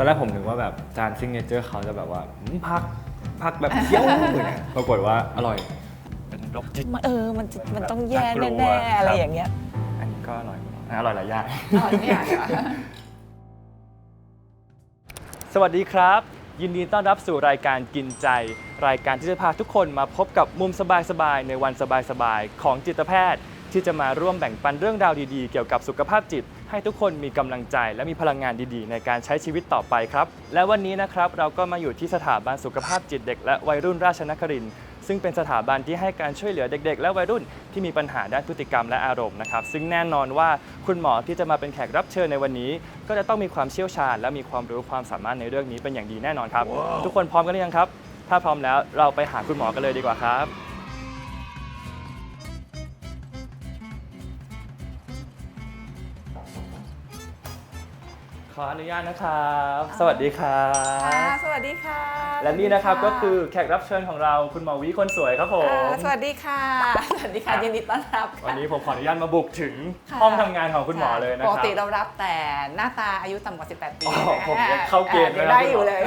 อนแรกผมนึกว่าแบบจานซิงเนเจอร์เขาจะแบบว่าอืมพักพักแบบเคี้ยวอย่างเงี้ยปรากฏว่าอร่อย เป็นรสจิต มันเออ มันจะมันต้องแย่น่ากลัวแน่ๆอะไรครับ อย่างเงี้ย อันนี้ก็อร่อยอร่อยหลายอย่าง อร่อยเนี่ยเหรอสวัสดีครับ ยินดีต้อนรับสู่รายการกินใจ รายการที่จะพาทุกคนมาพบกับมุมสบายๆในวันสบายๆของจิตแพทย์ ที่จะมาร่วมแบ่งปันเรื่องราวดีๆ เกี่ยวกับสุขภาพจิต ให้ทุกคนมีกำลังใจและมีพลังงานดีๆ ในการใช้ชีวิตต่อไปครับ และวันนี้นะครับเราก็มาอยู่ที่สถาบันสุขภาพจิตเด็ก และวัยรุ่นราชนครินทร์ซึ่งเป็นสถาบันที่ให้การช่วยเหลือเด็ก ๆ และวัยรุ่นที่มีปัญหาด้านพฤติกรรมและอารมณ์นะครับ ซึ่งแน่นอนว่าคุณหมอที่จะมาเป็นแขกรับเชิญในวันนี้ ก็จะต้องมีความเชี่ยวชาญ และมีความรู้ความสามารถในเรื่องนี้เป็นอย่างดีแน่นอนครับ ทุกคนพร้อมกันหรือยังครับ ถ้าพร้อมแล้วเราไปหาคุณหมอกันเลยดีกว่าครับ ออนุญาตนะครับ สวัสดีครัค่ะบสวัสดีค่ะและนี่นะครับสก็วัสดีคือแขกรับเชิญของเราคุณหมอวิคนสวยครับผมอ่าสวัสดีค่ะ สวัสดีค่ะยินดีต้อนรับค่ะวันนี้ผมขออนุญาตมาบุกถึงค่ะห้องทำงานของคุณหมอเลยนะปคกรับติเรารับแต่หน้าตาอายุต่ำกว่า 18 ปีอ๋อนะผมยังเข้าเกณฑ์อ่แล้วนะได้อยู่เลย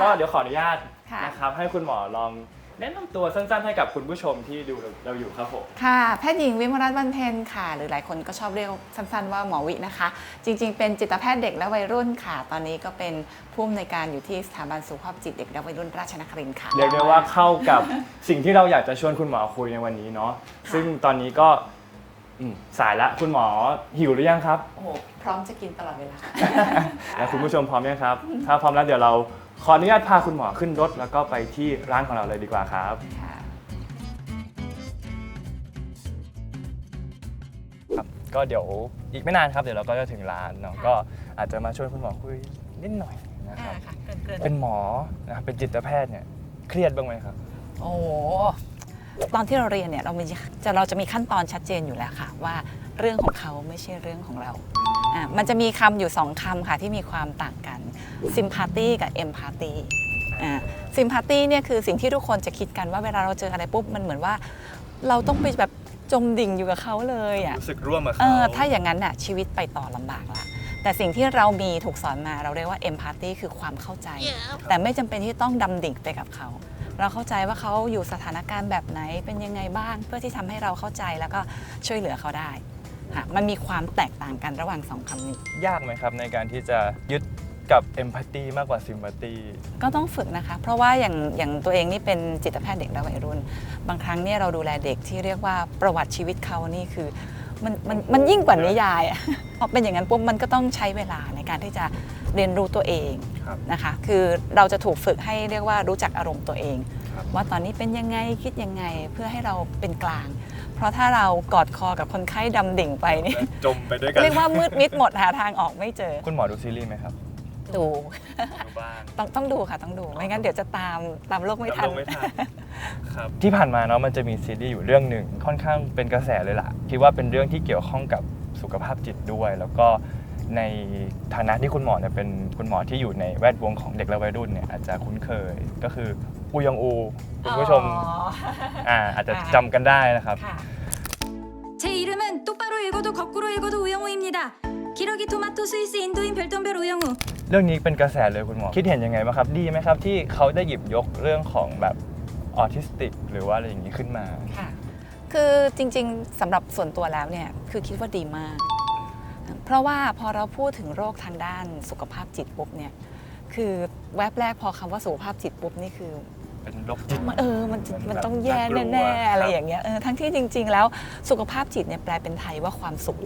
ก็เดี๋ยวขออนุญาตค่ะนะครับให้คุณหมอลอง แนะนำตัวสั้นๆให้กับคุณผู้ชมที่ดูเราอยู่ครับผม ค่ะ แพทย์หญิงวิมลรัตน์บันเพ็ญค่ะ หรือหลายคนก็ชอบเรียกสั้นๆว่าหมอวินะคะ จริงๆ เป็นจิตแพทย์เด็กและวัยรุ่นค่ะ ตอนนี้ก็เป็นผู้อำนวยการอยู่ที่สถาบันสุขภาพจิตเด็กและวัยรุ่นราชนครินทร์ค่ะ เรียกได้ว่าเข้ากับ สิ่งที่เราอยากจะชวนคุณหมอคุยในวันนี้เนาะ ซึ่งตอนนี้ก็อืมสายละคุณหมอหิวหรือยังครับ โอ้โหพร้อมจะกินตลอดเวลา และคุณผู้ชมพร้อมยังครับ ถ้าพร้อมแล้วเดี๋ยวเรา ขออนุญาตพาคุณหมอขึ้นรถ แล้วก็ไปที่ร้านของเราเลยดีกว่าครับ ค่ะครับก็เดี๋ยวอีกไม่นานครับเดี๋ยวเราก็จะถึงร้านเนาะก็อาจจะมาชวนคุณหมอคุยนิดหน่อยนะครับ ค่ะเกินเป็นหมอนะครับเป็นจิตแพทย์เนี่ยเครียดบ้างไหมครับ โอ้โหตอนที่เราเรียนเนี่ยเรามีจะเราจะมีขั้นตอนชัดเจนอยู่แล้วค่ะ ว่า เรื่องของเขาไม่ใช่เรื่องของเราอะมันจะมีคำอยู่สองคำค่ะที่มีความต่างกัน sympathy กับ empathy อ่า sympathy เนี่ยคือสิ่งที่ทุกคนจะคิดกันว่าเวลาเราเจออะไรปุ๊บมันเหมือนว่า เราต้องไปแบบจมดิ่งอยู่กับเขาเลยอะ รู้สึกร่วมกับเอเขา อถ้าอย่างนั้นน่ะชีวิตไปต่อลำบากละแต่สิ่งที่เรามีถูกสอนมาเราเรียกว่า empathy คือความเข้าใจ แต่ไม่จำเป็นที่ต้องดำดิ่งไปกับเขา เราเข้าใจว่าเขาอยู่สถานการณ์แบบไหนเป็นยังไงบ้าง เพื่อที่ทำให้เราเข้าใจแล้วก็ช่วยเหลือเขาได้ ค่ะมันมีความแตกต่างกันระหว่างสองคำนี้ ยากไหมครับในการที่จะยึดกับเอมพัตตีมากกว่าซิมพัตตีก็ต้องฝึกนะคะ เพราะว่าอย่างอย่างตัวเองนี่เป็นจิตแพทย์เด็กและวัยรุ่น บางครั้งเนี่ยเราดูแลเด็กที่เรียกว่าประวัติชีวิตเขานี่คือมันมันมันยิ่งกว่านิยายอะ พอเป็นอย่างนั้นปุ๊บมันก็ต้องใช้เวลาในการที่จะเรียนรู้ตัวเองครับนะคะ คือเราจะถูกฝึกให้เรียกว่ารู้จักอารมณ์ตัวเอง ครับ ว่าตอนนี้เป็นยังไงคิดยังไงเพื่อให้เราเป็นกลางเพ ราะถ้าเรากอดคอกับคนไข้ดำดิ่งไปนี่ จมไปด้วยกันเรียกว่ามืดมิดหมดหาทางออกไม่เจอคุณหมอดูซีรีส์ไหมครับดู ดูบ้าง ต้องต้องดูค่ะต้องดูไม่งั้นเดี๋ยวจะตามตามโลกไม่ทัน ครับ ที่ผ่านมาเนาะมันจะมีซีรีส์อยู่เรื่องหนึ่งค่อนข้างเป็นกระแสเลยล่ะคิดว่าเป็นเรื่องที่เกี่ยวข้องกับสุขภาพจิตด้วย แล้วก็ในฐานะที่คุณหมอเนี่ยเป็นคุณหมอที่อยู่ในแวดวงของเด็กและวัยรุ่นเนี่ยอาจจะคุ้นเคยก็คือ อูยองอูคุณผู้ชม อ๋อ อ่าอาจจะ ค่ะ จำกันได้นะครับ ค่ะ 제 이름은 똑바로 읽어도 거꾸로 읽어도 우영우입니다. 기러기 토마토 스위스 인도인 별똥별 우영우. เรื่องนี้เป็นกระแสเลยคุณหมอ คิดเห็นยังไงบ้างครับ ดีไหมครับ ที่เขาได้หยิบยกเรื่องของแบบออทิสติก หรือว่าอะไรอย่างนี้ขึ้นมา ค่ะ คือจริงๆสำหรับส่วนตัวแล้วเนี่ยคือคิดว่าดีมาก เพราะว่าพอเราพูดถึงโรคทางด้านสุขภาพจิตปุ๊บเนี่ยคือแวบแรกพอคำว่าสุขภาพจิตปุ๊บนี่คือ เป็นโรคจิตมันเออมันจะมันมันแบบต้องแย่น่ากลัวแน่ๆอะไรครับอย่างเงี้ยเออทั้งที่จริง ๆ แล้วสุขภาพจิตเนี่ยแปลเป็นไทยว่าความสุข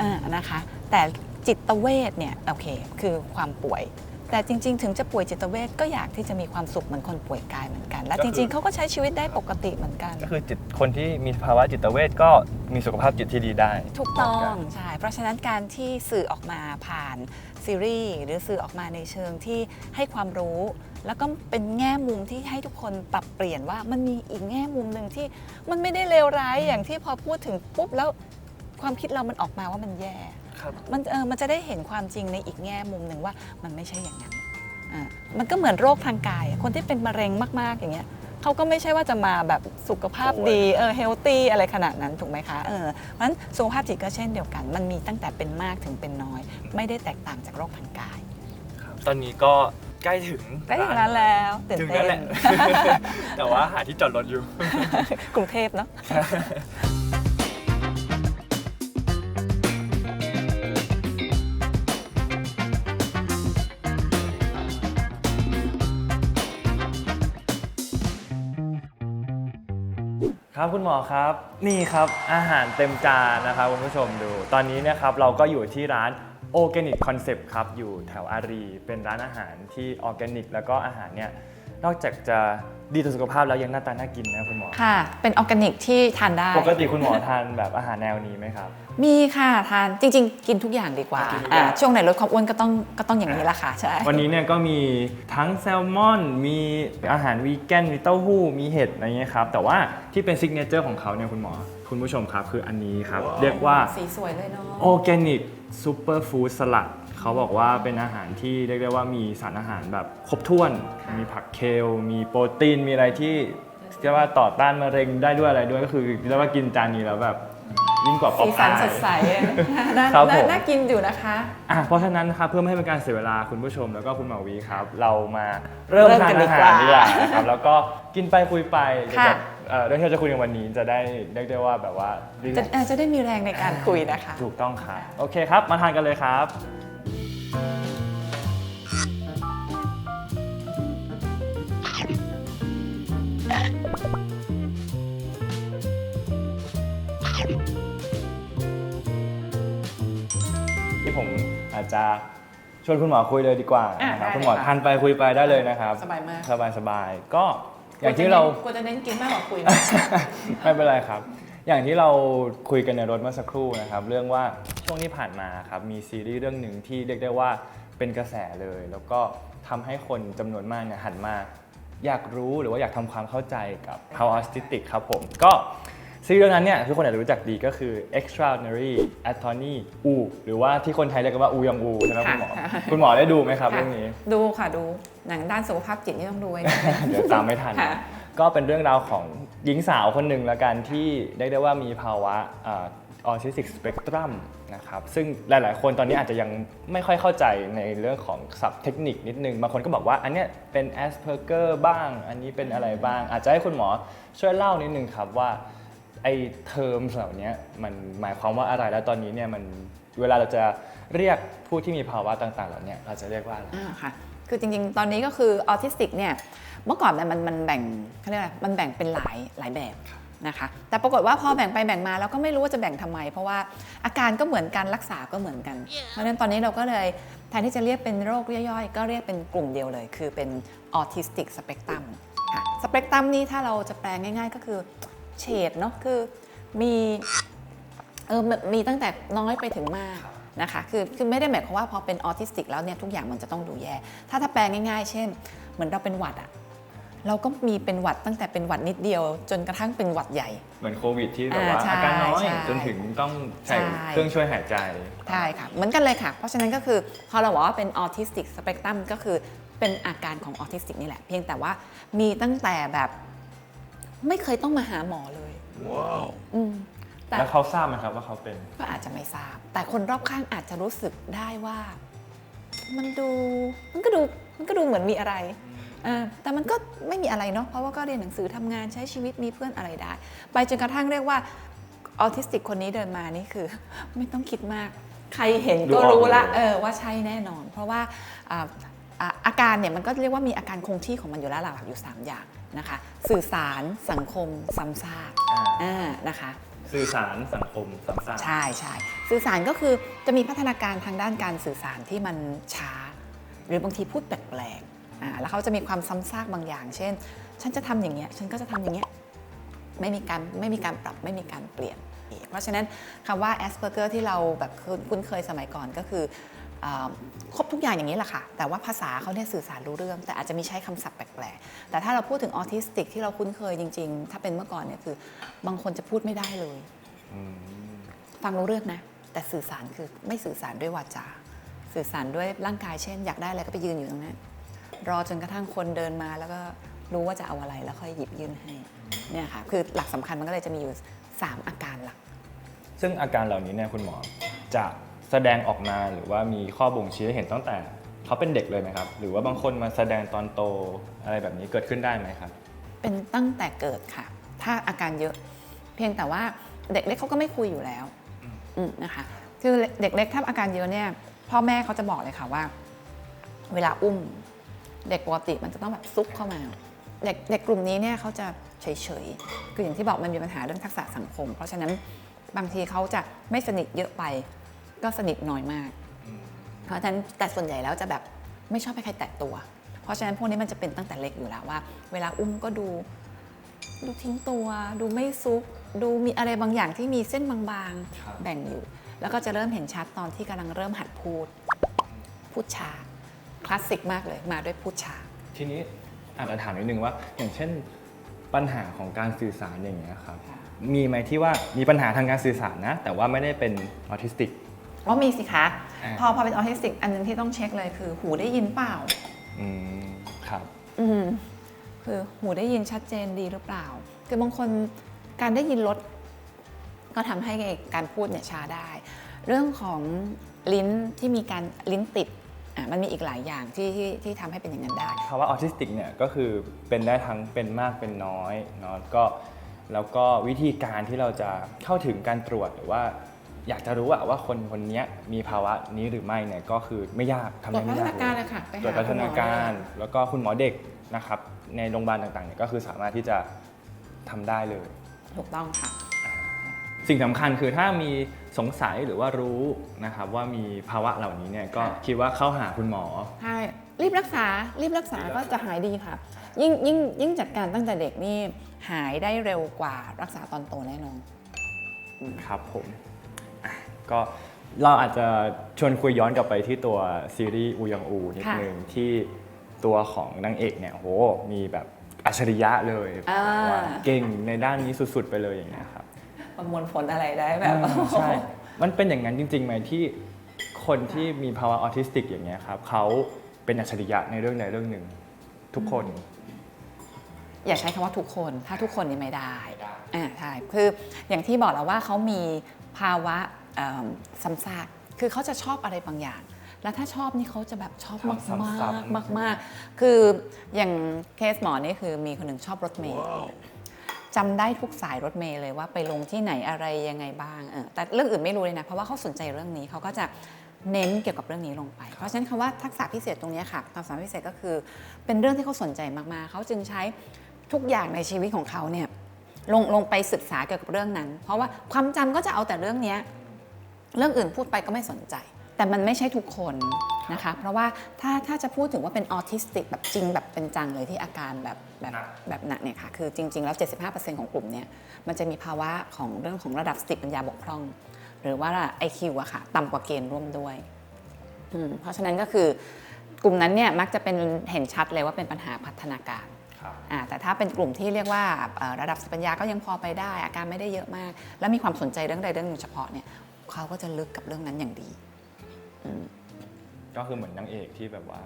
อ่านะคะ แต่จิตเวชเนี่ยโอเค คือความป่วย แต่จริง ๆ ถึงจะป่วยจิตเวชก็อยากที่จะมีความสุขเหมือนคนป่วยกายเหมือนกัน และก็จคือริง ๆเขาก็ใช้ชีวิตได้ปกติเหมือนกัน ก็คือจิตคนที่มีภาวะจิตเวชก็มีสุขภาพจิตที่ดีได้ ถูกต้องเหมืนกันใช่เพราะฉะนั้นการที่สื่อออกมาผ่านซีรีส์หรือสื่อออกมาในเชิงที่ให้ความรู้ แล้วก็เป็นแง่มุมที่ให้ทุกคนปรับเปลี่ยนว่ามันมีอีกแง่มุมหนึ่งที่มันไม่ได้เลวร้ายอย่างที่พอพูดถึงปุ๊บแล้วความคิดเรามันออกมาว่ามันแย่ ครับ มันเออมันจะได้เห็นความจริงในอีกแง่มุมหนึ่งว่ามันไม่ใช่อย่างนั้นอ่ามันก็เหมือนโรคทางกายอะคนที่เป็นมะเร็งมาก ๆ อย่างเงี้ยเขาก็ไม่ใช่ว่าจะมาแบบสุขภาพดี เออเฮลตี้อะไรขนาดนั้นถูกไหมคะเออเพราะฉะนั้นสุขภาพจิตก็เช่นเดียวกัน มันมีตั้งแต่เป็นมากถึงเป็นน้อย ไม่ได้แตกต่างจากโรคทางกายตอนนี้ก็ใกล้ถึงได้ถึงนั้นแล้วตื่นถึงเต้นั้นแหละ น แต่ว่าหาที่จอดรถอยู่ กรุงเทพเนาะ ครับคุณหมอครับนี่ครับอาหารเต็มจานนะครับคุณผู้ชมดู ตอนนี้นะครับเราก็อยู่ที่ร้านโอแกนิกคอนเซปต์ครับอยู่แถวอารี เป็นร้านอาหารที่ออร์แกนิก แล้วก็อาหารเนี่ย นอกจากจะดีต่อสุขภาพแล้วยังหน้าตาน่ากินนะคุณหมอ ค่ะ เป็นออร์แกนิกที่ทานได้ ปกติคุณหมอทานแบบอาหารแนวนี้ไหมครับ มีค่ะทานจริง ๆ กินทุกอย่างดีกว่ากินทุกอย่าง อ่าช่วงไหนลดความอ้วนก็ต้องก็ต้องอย่างนี้แหละค่ะใช่ วันนี้เนี่ยก็มีทั้งแซลมอน มีอาหารวีแกน มีเต้าหู้ มีเห็ดอะไรเงี้ยครับ แต่ว่าที่เป็นซิกเนเจอร์ของเขาเนี่ยคุณหมอ คุณผู้ชมครับคืออันนี้ครับ เรียกว่า สีสวยเลยเนาะออร์แกนิกซูเปอร์ฟู้ดสลัด เขาบอกว่าเป็นอาหารที่เรียกได้ว่ามีสารอาหารแบบครบถ้วน มีผักเคล มีโปรตีน มีอะไรที่เรียกว่าต่อต้านมะเร็งได้ด้วยอะไรด้วยก็คือเรียกว่ากินจานนี้แล้วแบบยิ่งกว่าป๊อสีปสันอายสดใสอะน่าครับน่าผม น่ากินอยู่นะคะ อะเพราะฉะนั้นนะครับเพื่อไม่ให้เป็นการเสียเวลาคุณผู้ชมแล้วก็คุณหมอวีครับ เรามาเริ่มเริ่มทากันนดีอากหารว่าดีกว่านะครับแล้วก็กินไปคุยไปเกี่ยวกับค่ะ เอ่อเรื่องที่เราจะคุยกันวันนี้จะได้เรียกได้ว่าแบบว่า จะเอ่อจะได้มีแรงในการคุยนะคะ ถูกต้องครับ โอเคครับ มาทานกันเลยครับ อาจจะชวนคุณหมอคุยเลยดีกว่าอะนะครับได้คุณหมอเลยค่ะ ทานไปคุยไปได้เลยนะครับ สบายมากสบายสบายๆก็อย่างที่เรากลัวจะเน้นกินมากกว่าคุยไม่เป็นไรครับ อย่างที่เราคุยกันในรถเมื่อสักครู่นะครับ เรื่องว่าช่วงที่ผ่านมาครับมีซีรีส์เรื่องหนึ่งที่เรียกได้ว่าเป็นกระแสเลย แล้วก็ทำให้คนจำนวนมากเนี่ยหันมา อยากรู้หรือว่าอยากทำความเข้าใจกับ How Autistic ครับผม ก็ ซีรีส์เรื่องนั้นเนี่ยทุกคนอาจจะรู้จักดีก็คือ Extraordinary Attorney U หรือว่าที่คนไทยเรียกกันว่าอูยองอูใช่ไหมคุณหมอ ค่ะ คุณหมอได้ดูไหมครับเรื่องนี้ ดูค่ะดูหนังด้านสุขภาพจิตนี่ต้องดูไว้นะ เดี๋ยวตามไม่ทัน ค่ะ ก็เป็นเรื่องราวของหญิงสาวคนหนึ่งละกันที่ได้ได้ว่ามีภาวะออทิสติกสเปกตรัมนะครับ ซึ่งหลาย ๆ คนตอนนี้อาจจะยังไม่ค่อยเข้าใจในเรื่องของศัพท์เทคนิคนิดนึง บางคนก็บอกว่าอันเนี้ยเป็น Asperger บ้าง อันนี้เป็นอะไรบ้าง อาจจะให้คุณหมอช่วยเล่านิดนึงครับว่า ไอ้เทอมเหล่านี้มันหมายความว่าอะไรแล้วตอนนี้เนี่ยมันเวลาเราจะเรียกผู้ที่มีภาวะต่างๆ เหล่านี้เราจะเรียกว่าอะไรอ่าค่ะคือจริงๆ ตอนนี้ก็คือออทิสติกเนี่ยเมื่อก่อนเนี่ยมันมันแบ่งเขาเรียกอะไรมันแบ่งเป็นหลายหลายแบบนะคะแต่ปรากฏว่าพอแบ่งไปแบ่งมาแล้วก็ไม่รู้ว่าจะแบ่งทำไม เพราะว่าอาการก็เหมือนกันรักษาก็เหมือนกัน เพราะฉะนั้นตอนนี้เราก็เลยแทนที่จะเรียกเป็นโรคย่อยๆ ก็เรียกเป็นกลุ่มเดียวเลย คือเป็นออทิสติกสเปกตรัมค่ะสเปกตรัมนี่ถ้าเราจะแปลง่าย ๆ ก็คือ เฉดเนาะคือมีเออมันมีตั้งแต่น้อยไปถึงมากนะคะคือคือไม่ได้หมายความว่าพอเป็นออทิสติกแล้วเนี่ยทุกอย่างมันจะต้องดูแย่ ถ้าถ้าแปลง่ายๆ เช่น เหมือนเราเป็นหวัดอะเราก็มีเป็นหวัดตั้งแต่เป็นหวัดนิดเดียว จนกระทั่งเป็นหวัดใหญ่ เหมือนโควิดที่แบบว่าอ่าใช่อาการน้อยใช่จนถึงต้องใส่ใช่เครื่องช่วยหายใจใช่ค่ะเหมือนกันเลยค่ะ เพราะฉะนั้นก็คือพอเราบอกว่าเป็นออทิสติกสเปกตรัมก็คือเป็นอาการของออทิสติกนี่แหละ เพียงแต่ว่ามีตั้งแต่แบบ ไม่เคยต้องมาหาหมอเลยอืมแต่แล้วเขาทราบไหมครับว่าเขาเป็น ก็อาจจะไม่ทราบ แต่คนรอบข้างอาจจะรู้สึกได้ว่า มันดูมันก็ดูมันก็ดูเหมือนมีอะไรอ่าแต่มันก็ไม่มีอะไรเนาะเพราะว่าก็เรียนหนังสือทำงานใช้ชีวิตมีเพื่อนอะไรได้ ไปจนกระทั่งเรียกว่าออทิสติกคนนี้เดินมานี่คือ ไม่ต้องคิดมาก ใครเห็นดูก็ออกรู้ละเลยเออว่าใช่แน่นอน เพราะว่า อ่าอ่าอาการเนี่ยมันก็เรียกว่ามีอาการคงที่ของมันอยู่แล้วหลักๆอยู่ 3 อย่างนะคะ สื่อสารสังคมซ้ำซากอ่าอ่านะคะสื่อสารสังคมสัมสาใช่ใช่สื่อสารก็คือจะมีพัฒนาการทางด้านการสื่อสารที่มันช้า หรือบางทีพูดแปลกๆอ่าแล้วเขาจะมีความซ้ำซากบางอย่าง เช่น ฉันจะทำอย่างเงี้ยฉันก็จะทำอย่างเงี้ยไม่มีการไม่มีการปรับไม่มีการเปลี่ยน เพราะฉะนั้นคำว่า Asperger ที่เราแบบคุ้นเคยสมัยก่อนก็คืออ่า ครบทุกอย่างอย่างนี้แหละค่ะ แต่ว่าภาษาเขาเนี่ยสื่อสารรู้เรื่อง แต่อาจจะมีใช้คำศัพท์แปลกๆ แต่ถ้าเราพูดถึงออทิสติกที่เราคุ้นเคยจริง ๆ ถ้าเป็นเมื่อก่อนเนี่ยคือบางคนจะพูดไม่ได้เลยอืมฟังรู้เรื่องนะ แต่สื่อสารคือไม่สื่อสารด้วยวาจา สื่อสารด้วยร่างกายเช่น อยากได้อะไรก็ไปยืนอยู่ตรงนั้น รอจนกระทั่งคนเดินมาแล้วก็รู้ว่าจะเอาอะไรแล้วค่อยหยิบยื่นให้เนี่ยค่ะคือหลักสำคัญมันก็เลยจะมีอยู่ 3 อาการหลัก ซึ่งอาการเหล่านี้เนี่ยคุณหมอจะ แสดงออกมาหรือว่ามีข้อบ่งชี้ให้เห็นตั้งแต่เขาเป็นเด็กเลยไหมครับ หรือว่าบางคนมาแสดงตอนโตอะไรแบบนี้เกิดขึ้นได้ไหมครับ เป็นตั้งแต่เกิดค่ะ ถ้าอาการเยอะ เพียงแต่ว่าเด็กเล็กเขาก็ไม่คุยอยู่แล้วอืมนะคะคือเด็กเล็กถ้าอาการเยอะเนี่ย พ่อแม่เขาจะบอกเลยค่ะว่า เวลาอุ้ม เด็กปกติมันจะต้องแบบซุกเข้ามาเด็กเด็กกลุ่มนี้เนี่ยเขาจะเฉยๆ คืออย่างที่บอกมันมีปัญหาเรื่องทักษะสังคม เพราะฉะนั้นบางทีเขาจะไม่สนิทเยอะไป ก็สนิทน้อยมาก เพราะฉะนั้นแต่ส่วนใหญ่แล้วจะแบบไม่ชอบให้ใครแตะตัว เพราะฉะนั้นพวกนี้มันจะเป็นตั้งแต่เล็กอยู่แล้วว่า เวลาอุ้มก็ดู ดูทิ้งตัว ดูไม่ซุก ดูมีอะไรบางอย่างที่มีเส้นบางครับๆแบ่งอยู่ แล้วก็จะเริ่มเห็นชัดตอนที่กำลังเริ่มหัดพูด พูดช้าคลาสสิกมากเลยมาด้วยพูดช้าทีนี้อาจจะถามนิดนึงว่า อย่างเช่นปัญหาของการสื่อสารอย่างเงี้ยครับค่ะมีไหมที่ว่ามีปัญหาทางการสื่อสารนะ แต่ว่าไม่ได้เป็นออทิสติก อ๋อมีสิคะ อ่า พอพอเป็นออทิสติก อันหนึงที่ต้องเช็คเลยคือหูได้ยินเปล่า อืมครับ อืมคือหูได้ยินชัดเจนดีหรือเปล่า คือบางคนการได้ยินลดก็ทำให้การพูดเนี่ยช้าได้ เรื่องของลิ้นที่มีการลิ้นติดอะมันมีอีกหลายอย่างที่ที่ที่ทำให้เป็นอย่างนั้นได้ภาวะออทิสติกเนี่ยก็คือเป็นได้ทั้งเป็นมากเป็นน้อยเนาะก็แล้วก็วิธีการที่เราจะเข้าถึงการตรวจหรือว่า อยากจะรู้อะว่าคนคนนี้มีภาวะนี้หรือไม่เนี่ยก็คือไม่ยากทำตรวได้จพัไม่ฒยากนาการเลยค่ะไปหาตรวจพัฒนาการคุณหมอได้แล้วก็คุณหมอเด็กนะครับในโรงพยาบาลต่างๆเนี่ยก็คือสามารถที่จะทำได้เลย ถูกต้องค่ะ สิ่งสำคัญคือถ้ามีสงสัยหรือว่ารู้นะครับว่ามีภาวะเหล่านี้เนี่ยก็ค่ะ คิดว่าเข้าหาคุณหมอ ใช่รีบรักษารีบรักษาก็จะหายดีค่ะ ยิ่งยิ่งยิ่งจัดการตั้งแต่เด็กนี่หายได้เร็วกว่ารักษาตอนโตแน่นอน ครับผมอะ ก็เราอาจจะชวนคุยย้อนกลับไปที่ตัวซีรีส์อูยองอูนิดค่ะนึงที่ตัวของนางเอกเนี่ยโหมีแบบอัจฉริยะเลยอ่า ว่าเก่งในด้านนี้สุดๆไปเลยอย่างเงี้ยครับ ประมวลผลอะไรได้แบบอ่าใช่ มันเป็นอย่างนั้นจริงๆไหมที่คนที่มีภาวะออทิสติกอย่างเงี้ยครับเขาเป็นอัจฉริยะในเรื่องใดเรื่องหนึ่ง ทุกคน อย่าใช้คำว่าทุกคน ถ้าทุกคนนี่ไม่ได้ไม่ได้อ่าใช่ คืออย่างที่บอกแล้วว่าเขามีภาวะเอิ่ม ซ้ำซากคือเขาจะชอบอะไรบางอย่าง แล้วถ้าชอบนี่เขาจะแบบชอบชอบมากซ้ำมากๆมากมากๆคืออย่างเคสหมอนี่คือมีคนหนึ่งชอบรถเมล์จำได้ทุกสายรถเมล์เลยว่าไปลงที่ไหนอะไรยังไงบ้างเออแต่เรื่องอื่นไม่รู้เลยนะ เพราะว่าเขาสนใจเรื่องนี้เขาก็จะเน้นเกี่ยวกับเรื่องนี้ลงไป เพราะฉะนั้นคำว่าทักษะพิเศษตรงเนี้ยค่ะความสามารถพิเศษก็คือ เป็นเรื่องที่เขาสนใจมากๆเขาจึงใช้ทุกอย่างในชีวิตของเขาเนี่ย ลงลงไปศึกษาเกี่ยวกับเรื่องนั้น เพราะว่าความจำก็จะเอาแต่เรื่องเนี้ย เรื่องอื่นพูดไปก็ไม่สนใจ แต่มันไม่ใช่ทุกคนนะคะ เพราะว่าถ้าถ้าจะพูดถึงว่าเป็นออทิสติกแบบจริงแบบเป็นจังเลยที่อาการแบบแบบหนักแบบหนักเนี่ยค่ะคือจริง ๆ แล้ว 75%ของกลุ่มเนี่ยมันจะมีภาวะของเรื่องของระดับสติปัญญาบกพร่อง หรือว่า IQ อะค่ะต่ำกว่าเกณฑ์ร่วมด้วยอืมเพราะฉะนั้นก็คือกลุ่มนั้นเนี่ยมักจะเป็นเห็นชัดเลยว่าเป็นปัญหาพัฒนาการครับอ่าแต่ถ้าเป็นกลุ่มที่เรียกว่าเอ่อระดับสติปัญญาก็ยังพอไปได้ อาการไม่ได้เยอะมาก แล้วมีความสนใจเรื่องใดเรื่องหนึ่งเฉพาะเนี่ย เขาก็จะลึกกับเรื่องนั้นอย่างดีก็คือเหมือนนางเอกที่แบบว่า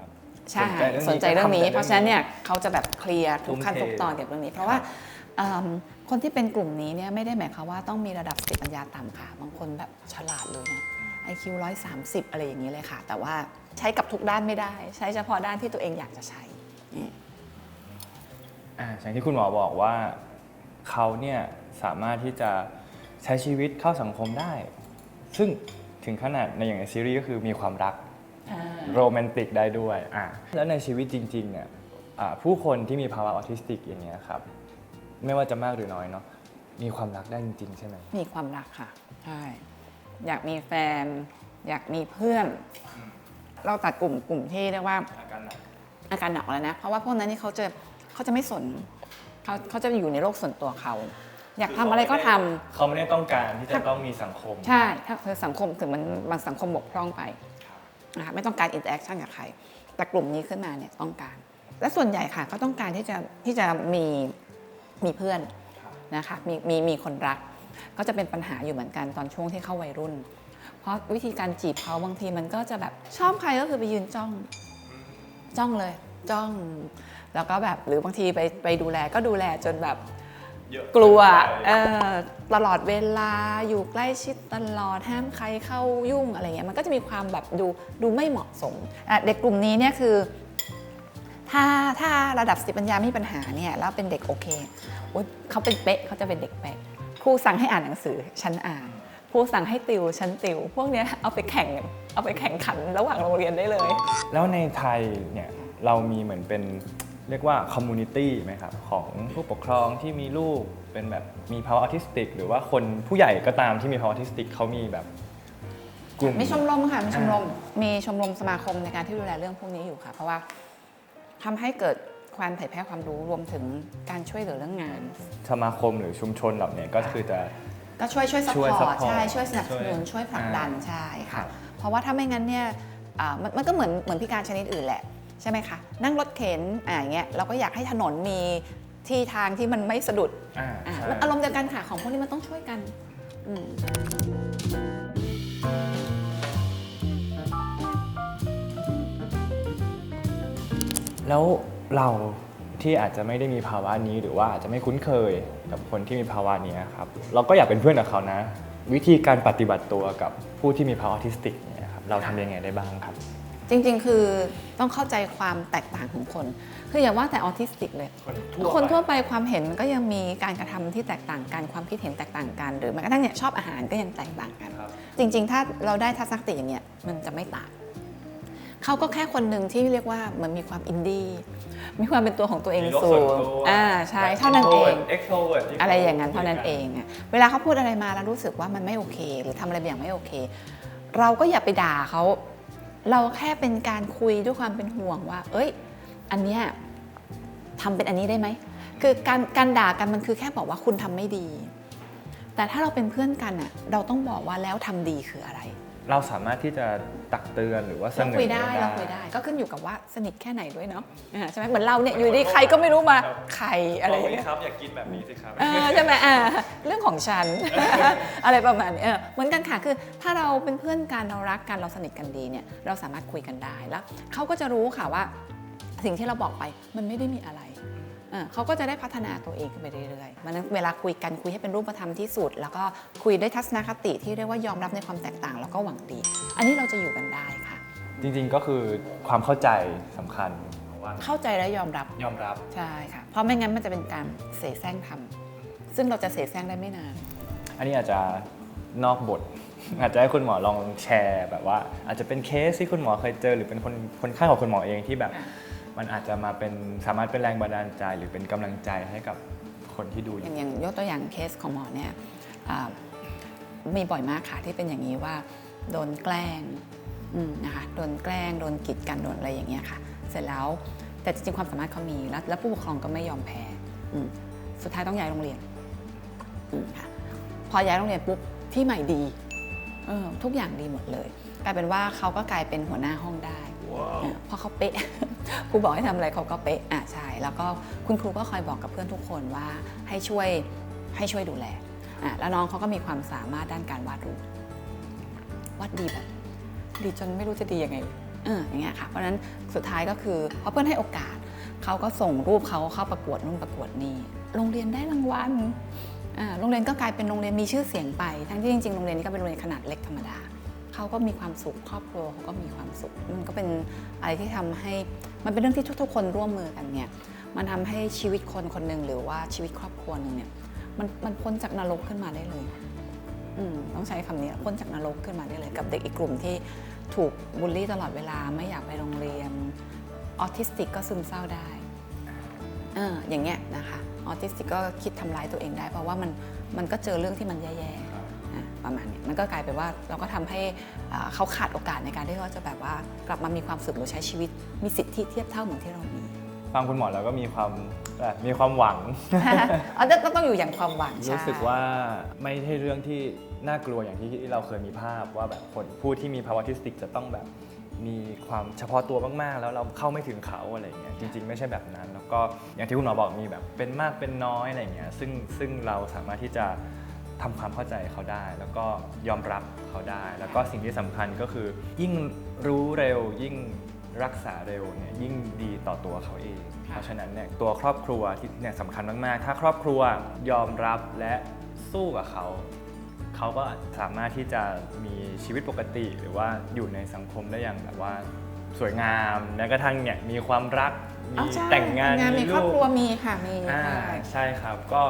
ใช่สนใจเรื่องนี้ เพราะฉะนั้นเนี่ยเขาจะแบบเคลียร์ทุกขั้นทุ่ทุมกเทตอนเกี่ยวกับเรื่องนี้ เพราะว่าเอิ่มคนที่เป็นกลุ่มนี้เนี่ยไม่ได้หมายความว่าต้องมีระดับสติปัญญาต่ำค่ะ บางคนแบบฉลาดเลยนะ IQ 130อะไรอย่างนี้เลยค่ะ แต่ว่าใช้กับทุกด้านไม่ได้ ใช้เฉพาะด้านที่ตัวเองอยากจะใช้นี่อ่าอย่างที่คุณหมอบอกว่าเขาเนี่ยสามารถที่จะใช้ชีวิตเข้าสังคมได้ ซึ่งถึงขนาดในอย่างในซีรีส์ก็คือมีความรักโรแมนติกได้ด้วยอ่าแล้วในชีวิตจริงๆเนี่ยอ่าผู้คนที่มีภาวะออทิสติกอย่างเงี้ยครับ ไม่ว่าจะมากหรือน้อยเนาะมีความรักได้จริงๆใช่ไหมมีความรักค่ะใช่อยากมีแฟน อยากมีเพื่อน เราตัดกลุ่มกลุ่มที่เรียกว่าอาการหนักอาการหนักแล้วนะ เพราะว่าพวกนั้นนี่เขาจะเขาจะไม่สนเขาเขาจะอยู่ในโลกส่วนตัวเขา อยากทำอะไรก็ทำ เขาไม่ได้ต้องการที่จะต้องมีสังคม ใช่ ถ้าคือสังคมถึงมันบางสังคมบกพร่องไปนะคะไม่ต้องการอินเตอร์แอคชั่นกับใคร แต่กลุ่มนี้ขึ้นมาเนี่ยต้องการ และส่วนใหญ่ค่ะก็ต้องการที่จะที่จะมีมีเพื่อนนะคะมีมีมีคนรัก ก็จะเป็นปัญหาอยู่เหมือนกันตอนช่วงที่เข้าวัยรุ่น เพราะวิธีการจีบเขาบางทีมันก็จะแบบชอบใครก็คือไปยืนจ้อง จ้องเลย จ้อง แล้วก็แบบหรือบางทีไปไปดูแลก็ดูแลจนแบบเยอะ กลัวเกินไปเออตลอดเวลาอยู่ใกล้ชิดตลอดห้ามใครเข้ายุ่งอะไรเงี้ยมันก็จะมีความแบบดูดูไม่เหมาะสมอะเด็กกลุ่มนี้เนี่ยคือถ้าถ้าระดับสติปัญญาไม่มีปัญหาเนี่ยแล้วเป็นเด็กโอเคโอ๊ยเขาเป็นเป๊ะเขาจะเป็นเด็กเป๊ะครูสั่งให้อ่านหนังสือฉันอ่านครูสั่งให้ติวฉันติว พวกเนี้ยเอาไปแข่งเอาไปแข่งขันระหว่างโรงเรียนได้เลย แล้วในไทยเนี่ยเรามีเหมือนเป็น เรียกว่าคอมมูนิตี้ไหมครับของผู้ปกครองที่มีลูกเป็นแบบมีภาวะออทิสติก หรือว่าคนผู้ใหญ่ก็ตามที่มีภาวะออทิสติกเขามีแบบกลุ่ม มีชมรมค่ะมีชมรมมีชมรมสมาคมในการที่ดูแลเรื่องพวกนี้อยู่ค่ะ เพราะว่าทำให้เกิดความเผยแพร่ความรู้รวมถึงการช่วยเหลือเรื่องงาน สมาคมหรือชุมชนเหล่าเนี้ก็คือจะ ก็ช่วยช่วยซัพช่วยพอร์ต support ใช่ช่วยสนับสนุนช่วยช่วยผลักดันอ่าใช่ครัค่ะ บ เพราะว่าถ้าไม่งั้นเนี่ยอ่ามันมันก็เหมือนเหมือนพิการชนิดอื่นแหละ ใช่ไหมคะนั่งรถเข็นอ่าอย่างเงี้ยเราก็อยากให้ถนนมีที่ทางที่มันไม่สะดุดอ่าอ่าใช่มันอารมณ์เดียวกันค่ะของพวกนี้มันต้องช่วยกันอืมแล้วเราที่อาจจะไม่ได้มีภาวะนี้หรือว่าอาจจะไม่คุ้นเคยกับคนที่มีภาวะนี้ครับ เราก็อยากเป็นเพื่อนกับเขานะ วิธีการปฏิบัติตัวกับผู้ที่มีภาวะออทิสติกเนี่ยครับเราทำยังไงได้บ้างครับ จริงๆ คือต้องเข้าใจความแตกต่างของคน คืออย่าว่าแต่ออทิสติกเลย คนทั่วไปความเห็นก็ยังมีการกระทำที่แตกต่างกัน ความคิดเห็นแตกต่างกัน หรือแม้กระทั่งเนี่ยชอบอาหารก็ยังแตกต่างกันครับจริง ๆ ถ้าเราได้ทัศนคติอย่างเงี้ยมันจะไม่ต่างเขาก็แค่คนหนึ่งที่เรียกว่าเหมันมีความอินดี้ มีความเป็นตัวของตัวเองสูงอ่าใช่เท่านั้นเอง extrovert อะไรอย่างนั้นเท่านั้นเองอะเวลาเขาพูดอะไรมาแล้วรู้สึกว่ามันไม่โอเค หรือทำอะไรอย่างไม่โอเค เราก็อย่าไปด่าเขา เราแค่เป็นการคุยด้วยความเป็นห่วงว่า เอ้ย อันเนี้ยทำเป็นอันนี้ได้ไหม คือการการด่ากันมันคือแค่บอกว่าคุณทำไม่ดี แต่ถ้าเราเป็นเพื่อนกันอะเราต้องบอกว่าแล้วทำดีคืออะไร เราสามารถที่จะตักเตือนหรือว่าเสเรานอคุยได้เราคุยได้ ก็ขึ้นอยู่กับว่าสนิทแค่ไหนด้วยเนาะอ่าใช่ไหมเหมือนเราเนี่ยอยู่ดีใครก็ไม่รู้มาใครอะไรอย่างเงี้ยครับอยากกินแบบนี้สิครับเออใช่ไหมอ่าเรื่องของฉัน อะไรประมาณนี้เออเหมือนกันค่ะคือถ้าเราเป็นเพื่อนกันเรารักกันเราสนิทกันดีเนี่ยเราสามารถคุยกันได้แล้วเขาก็จะรู้ค่ะว่าสิ่งที่เราบอกไปมันไม่ได้มีอะไร เออเขาก็จะได้พัฒนาตัวเองขึ้นไปเรื่อยๆมันเวลาคุยกันคุยให้เป็นรูปธรรมที่สุด แล้วก็คุยด้วยทัศนคติที่เรียกว่ายอมรับในความแตกต่าง แล้วก็หวังดี อันนี้เราจะอยู่กันได้ค่ะ จริงๆก็คือความเข้าใจสำคัญว่าเข้าใจและยอมรับยอมรับใช่ค่ะเพราะไม่งั้นมันจะเป็นการเสแสร้งทำซึ่งเราจะเสแสร้งได้ไม่นาน อันนี้อาจจะนอกบทอาจจะให้คุณหมอลองแชร์แบบว่า อาจจะเป็นเคสที่คุณหมอเคยเจอ หรือเป็นคนคนไข้ของคุณหมอเองที่แบบค่ะ มันอาจจะมาเป็นสามารถเป็นแรงบันดาลใจ หรือเป็นกำลังใจให้กับคนที่ดูออยู่ย่างอย่างยกตัวอย่างเคสของหมอเนี่ยอ่ามีบ่อยมากค่ะที่เป็นอย่างนี้ว่า โดนแกล้งอืมนะคะโดนแกล้งโดนกีดกันโดนอะไรอย่างเงี้ยค่ะ เสร็จแล้วแต่จริงๆความสามารถเขามีแล้วแล้วผู้ปกครองก็ไม่ยอมแพ้อืมสุดท้ายต้องย้ายโรงเรียนอืมค่ะพอย้ายโรงเรียนปุ๊บที่ใหม่ดีเออทุกอย่างดีหมดเลย กลายเป็นว่าเขาก็กลายเป็นหัวหน้าห้องได้ เพราะเขาเป๊ะครูบอกให้ทำอะไรเขาก็เป๊ะอะใช่แล้วก็คุณครูก็คอยบอกกับเพื่อนทุกคนว่าให้ช่วยให้ช่วยดูแลอะแล้วน้องเขาก็มีความสามารถด้านการวาดรูปวาดดีแบบดีจนไม่รู้จะดียังไงเอออย่างเงี้ยค่ะเพราะฉะนั้นสุดท้ายก็คือพอเพื่อนให้โอกาสเขาก็ส่งรูปเขาเข้าประกวดนู่นประกวดนี่โรงเรียนได้รางวัลอ่าโรงเรียนก็กลายเป็นโรงเรียนมีชื่อเสียงไป ทั้งที่จริงๆ โรงเรียนนี้ก็เป็นโรงเรียนขนาดเล็กธรรมดา เขาก็มีความสุข ครอบครัวเขาก็มีความสุข มันก็เป็นอะไรที่ทำให้มันเป็นเรื่องที่ทุกๆ คนร่วมมือกันเนี่ยมันทำให้ชีวิตคนคนหนึ่งหรือว่าชีวิตครอบครัวหนึ่งเนี่ยมันมันพ้นจากนรกขึ้นมาได้เลยอืมต้องใช้คำนี้พ้นจากนรกขึ้นมาได้เลย กับเด็กอีกกลุ่มที่ถูกบูลลี่ตลอดเวลาไม่อยากไปโรงเรียนออทิสติกก็ซึมเศร้าได้เอออย่างเงี้ยนะคะออทิสติกก็คิดทำร้ายตัวเองได้ เพราะว่ามันมันก็เจอเรื่องที่มันแย่ๆ ประมาณเนี้ยมันก็กลายเป็นว่าเราก็ทำให้อ่าเขาขาดโอกาสในการที่เขาจะแบบว่ากลับมามีความสุขหรือใช้ชีวิต มีสิทธิเทียบเท่าเหมือนที่เรามีฟังคุณหมอแล้วก็มีความแบบมีความหวังอ๋อแต่ต้องอยู่อย่างความหวังใช่รู้สึกว่าไม่ใช่เรื่องที่น่ากลัวอย่างที่เราเคยมีภาพว่าแบบคนผู้ที่มีภาวะออทิสติกจะต้องแบบมีความเฉพาะตัวมากๆ แล้วเราเข้าไม่ถึงเขาอะไรอย่างเงี้ยจริง ๆ ไม่ใช่แบบนั้น แล้วก็อย่างที่คุณหมอบอกมีแบบเป็นมากเป็นน้อยอะไรอย่างเงี้ยซึ่งซึ่งเราสามารถที่จะ ทำความเข้าใจเขาได้ แล้วก็ยอมรับเขาได้ แล้วก็สิ่งที่สำคัญก็คือ ยิ่งรู้เร็วยิ่งรักษาเร็วเนี่ยยิ่งดีต่อตัวเขาเอง เพราะฉะนั้นเนี่ยตัวครอบครัวที่เนี่ยสำคัญมากๆ ถ้าครอบครัวยอมรับและสู้กับเขา เขาก็สามารถที่จะมีชีวิตปกติ หรือว่าอยู่ในสังคมได้อย่างแบบว่าสวยงามแม้กระทั่งเนี่ยมีความรักมีอ๋อใช่แต่งงานมีมีครลูอบกครัวมีค่ะมีอ่าใช่ใช่ครับก็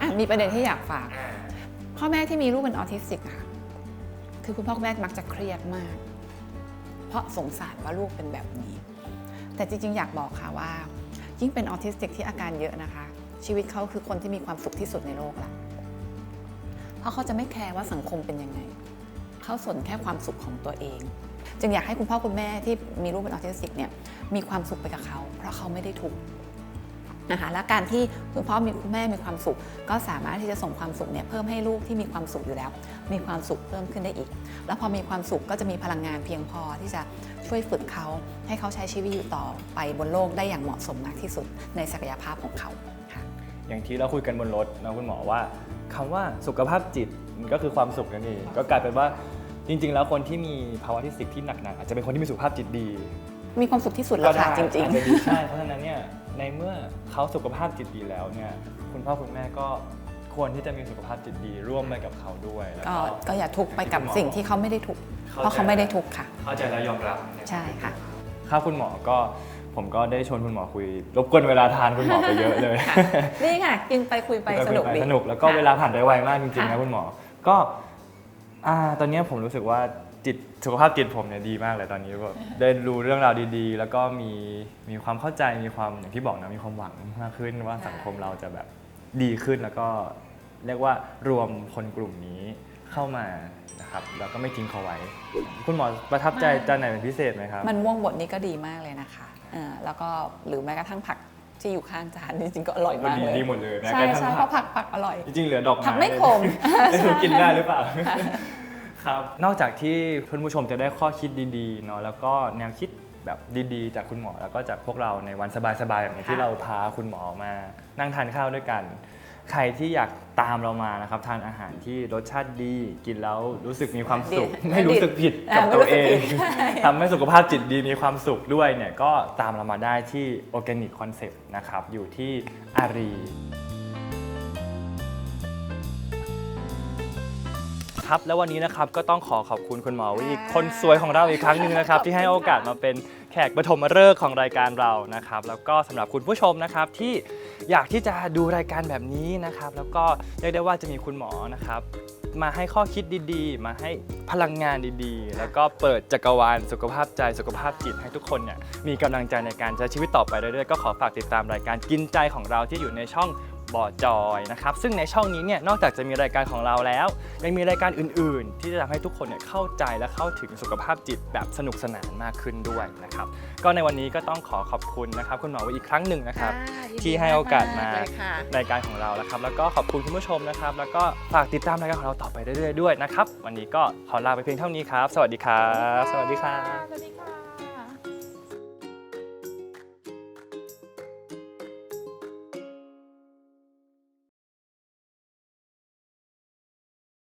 อะมีประเด็นที่อยากฝาก พ่อแม่ที่มีลูกเป็นออทิสติกอะคือคุณพ่อคุณแม่มักจะเครียดมาก เพราะสงสารว่าลูกเป็นแบบนี้ แต่จริงๆ อยากบอกค่ะว่า ยิ่งเป็นออทิสติกที่อาการเยอะนะคะ ชีวิตเขาคือคนที่มีความสุขที่สุดในโลกละเพราะเขาจะไม่แคร์ว่าสังคมเป็นยังไง เขาสนแค่ความสุขของตัวเอง จึงอยากให้คุณพ่อคุณแม่ที่มีลูกเป็นออทิสติกเนี่ยมีความสุขไปกับเขา เพราะเขาไม่ได้ทุกข์ นะคะและการที่คุณพ่อมีคุณแม่มีความสุข ก็สามารถที่จะส่งความสุขเนี่ยเพิ่มให้ลูกที่มีความสุขอยู่แล้ว มีความสุขเพิ่มขึ้นได้อีก แล้วพอมีความสุขก็จะมีพลังงานเพียงพอที่จะช่วยฝึกเขาให้เขาใช้ชีวิตอยู่ต่อไปบนโลกได้อย่างเหมาะสมมากที่สุดในศักยภาพของเขาค่ะอย่างที่เราคุยกันบนรถนะคุณหมอว่าคำว่าสุขภาพจิตมันก็คือความสุขนั่นเองก็กลายเป็นว่าจริง ๆ แล้วคนที่มีภาวะที่สิกที่หนักๆอาจจะเป็นคนที่มีสุขภาพจิตดี มีความสุขที่สุดแล้วค่ะจริงอาจจะดีใช่เพราะฉะนั้นเนี่ย ในเมื่อเขาสุขภาพจิตดีแล้วเนี่ยคุณพ่อคุณแม่ก็ควรที่จะมีสุขภาพจิตดีร่วมไปกับเขาด้วยแล้วๆก็ก็ก็อย่าทุกข์ไปกับสิ่งที่เขาไม่ได้ทุกข์เข้าใจเพราะเขาไม่ได้ทุกข์ค่ะ เข้าใจและยอมรับใช่ค่ะครับคุณหมอก็ผมก็ได้ชวนคุณหมอคุย รบกวนเวลาทานคุณหมอไปเยอะเลยค่ะนี่ค่ะ กินไปคุยไปสนุกดีสนุกแล้วก็ค่ะเวลาผ่านไปไวมากจริงๆค่ะนะคุณหมอ ก็อ่าตอนนี้ผมรู้สึกว่า จิตสุขภาพจิตผมเนี่ยดีมากเลยตอนนี้แบบได้รู้เรื่องราวดีๆ แล้วก็มีมีความเข้าใจมีความอย่างที่บอกนะมีความหวังมากขึ้นว่าสังคมเราจะแบบดีขึ้นแล้วก็เรียกว่ารวมคนกลุ่มนี้เข้ามานะครับแล้วก็ไม่ทิ้งเขาไว้ คุณหมอประทับใจจานไหนเป็นพิเศษไหมครับมันม่วงบดนี้ก็ดีมากเลยนะคะเออแล้วก็หรือแม้กระทั่งผักที่อยู่ข้างจานนี่จริงๆก็อร่อยมากดีเลยดีหมดเลยแม้ใช่กระทั่งใช่ผักเพราะผักผักอร่อย จริงๆเหลือดอกไม้ผักไม่ขมไม่รู้กินได้หรือเปล่า ครับ นอกจากที่คุณผู้ชมจะได้ข้อคิดดีๆเนาะแล้วก็แนวคิดแบบดีๆ จากคุณหมอแล้วก็จากพวกเราในวันสบายๆแบบนี้ค่ะที่เราพาคุณหมอมานั่งทานข้าวด้วยกัน ใครที่อยากตามเรามานะครับทานอาหารที่รสชาติดีกินแล้วรู้สึกมีความสุข ดีไม่รู้สึกผิดกับอ่าไม่ตัวรู้เอสึกงผิดใช่ ทำให้สุขภาพจิตดีมีความสุขด้วยเนี่ยก็ตามเรามาได้ที่ Organic Concept นะครับอยู่ที่อารี ครับ แล้ววันนี้นะครับก็ต้องขอขอบคุณคุณหมอวิกคนสวยของเราอีกครั้งหนึ่งนะครับ ที่ให้โอกาสมาเป็นแขกปฐมฤกษ์ของรายการเรานะครับ แล้วก็สำหรับคุณผู้ชมนะครับที่อยากที่จะดูรายการแบบนี้นะครับ แล้วก็เรียกได้ว่าจะมีคุณหมอนะครับมาให้ข้อคิดดีๆ มาให้พลังงานดีๆ แล้วก็เปิดจักรวาลสุขภาพใจสุขภาพจิตให้ทุกคนเนี่ยมีกำลังใจในการใช้ชีวิตต่อไปเรื่อยๆก็ขอฝากติดตามรายการกินใจของเราที่อยู่ในช่อง บอจอยนะครับซึ่งในช่องนี้เนี่ยนอกจากจะมีรายการของเราแล้วยังมีรายการอื่น ๆ ที่จะทำให้ทุกคนเนี่ยเข้าใจและเข้าถึงสุขภาพจิตแบบสนุกสนานมากขึ้นด้วยนะครับก็ในวันนี้ก็ต้องขอขอบคุณนะครับคุณหมอวิอีกครั้งหนึ่งนะครับที่ให้โอกาสมาเลยค่ะรายการของเราแล้วครับแล้วก็ขอบคุณคุณผู้ชมนะครับแล้วก็ฝากติดตามรายการของเราต่อไปเรื่อย ๆ ด้วยนะครับวันนี้ก็ขอลาไปเพียงเท่านี้ครับ สวัสดีครับ สวัสดีครับ สวัสดี